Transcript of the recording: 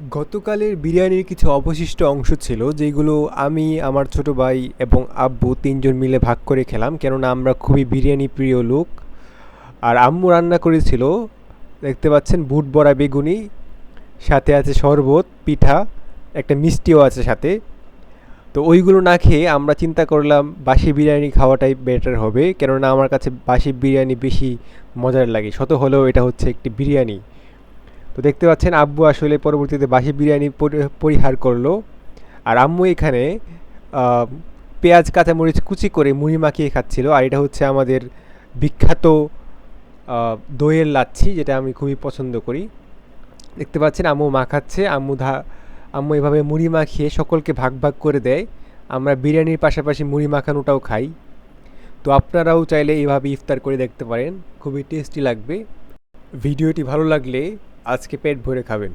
গতকালের বিরিয়ানির কিছু অবশিষ্ট অংশ ছিল যেগুলো আমি, আমার ছোট ভাই এবং আব্বু তিনজন মিলে ভাগ করে খেলাম, কেননা আমরা খুবই বিরিয়ানি প্রিয় লোক। আর আম্মু রান্না করেছিল, দেখতে পাচ্ছেন বুট বড়া বেগুনি, সাথে আছে শরবত, পিঠা, একটা মিষ্টিও আছে সাথে। তো ওইগুলো না খেয়ে আমরা চিন্তা করলাম, বাসি বিরিয়ানি খাওয়াটাই বেটার হবে, কেননা আমার কাছে বাসি বিরিয়ানি বেশি মজার লাগে। শত হলেও এটা হচ্ছে একটি বিরিয়ানি। তো দেখতে পাচ্ছেন আব্বু আসলে পরবর্তীতে বাসি বিরিয়ানি পরিহার করল। আর আম্মু এখানে পেঁয়াজ, কাঁচামরিচ কুচি করে মুড়ি মাখিয়ে খাচ্ছিল। আর এটা হচ্ছে আমাদের বিখ্যাত দইয়ের লাচ্ছি, যেটা আমি খুবই পছন্দ করি। দেখতে পাচ্ছেন আম্মু মাখাচ্ছে। আম্মু ধা, আম্মু এভাবে মুড়ি মাখিয়ে সকলকে ভাগ ভাগ করে দেয়। আমরা বিরিয়ানির পাশাপাশি মুড়ি মাখানোটাও খাই। তো আপনারাও চাইলে এইভাবে ইফতার করে দেখতে পারেন। খুবই টেস্টি লাগবে। ভিডিওটি ভালো লাগলে আজকে পেট ভরে খাবেন